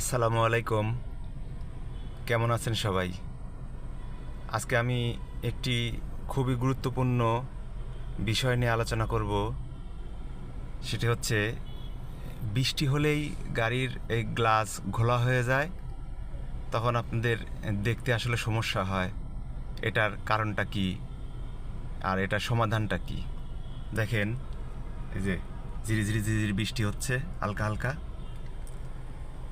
আসসালামু আলাইকুম। কেমন আছেন সবাই? আজকে আমি একটি খুবই গুরুত্বপূর্ণ বিষয় নিয়ে আলোচনা করব। সেটি হচ্ছে, বৃষ্টি হলেই গাড়ির এই গ্লাস ঘোলা হয়ে যায়, তখন আপনাদের দেখতে আসলে সমস্যা হয়। এটার কারণটা কি? আর এটার সমাধানটা কি? দেখেন, এই যে ঝিরি ঝিরি ঝিরি ঝিরি বৃষ্টি হচ্ছে, হালকা হালকা।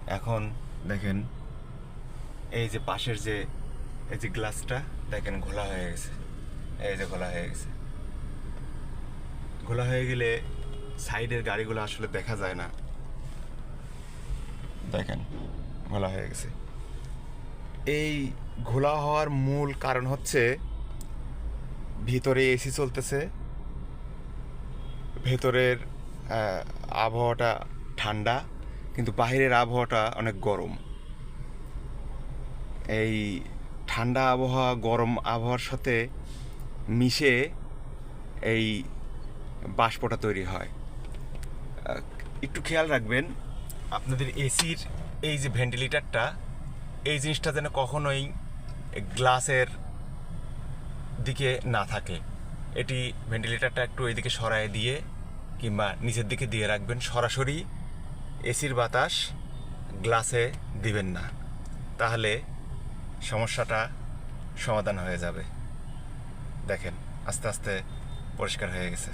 এখন দেখেন, এই যে পাশের যে, এই যে গ্লাসটা দেখেন ঘোলা হয়ে গেছে। এই যে ঘোলা হয়ে গেছে। ঘোলা হয়ে গেলে সাইডের গাড়িগুলো আসলে দেখা যায় না। দেখেন, ঘোলা হয়ে গেছে। এই ঘোলা হওয়ার মূল কারণ হচ্ছে, ভিতরে এসি চলতেছে। ভেতরের আবহাওয়াটা ঠান্ডা। কিন্তু বাইরের আবহাওয়াটা অনেক গরম। এই ঠান্ডা আবহাওয়া, গরম আবহাওয়ার সাথে মিশে এই বাষ্পটা তৈরি হয়। একটু খেয়াল রাখবেন, আপনাদের এসির এই যে ভেন্টিলেটারটা, এই জিনিসটা যেন কখনোই গ্লাসের দিকে না থাকে। এটি ভেন্টিলেটারটা একটু এইদিকে সরায় দিয়ে কিংবা নিচের দিকে দিয়ে রাখবেন সরাসরি। এসির বাতাস গ্লাসে দিবেন না, তাহলে সমস্যাটা সমাধান হয়ে যাবে। দেখেন, আস্তে আস্তে পরিষ্কার হয়ে গেছে।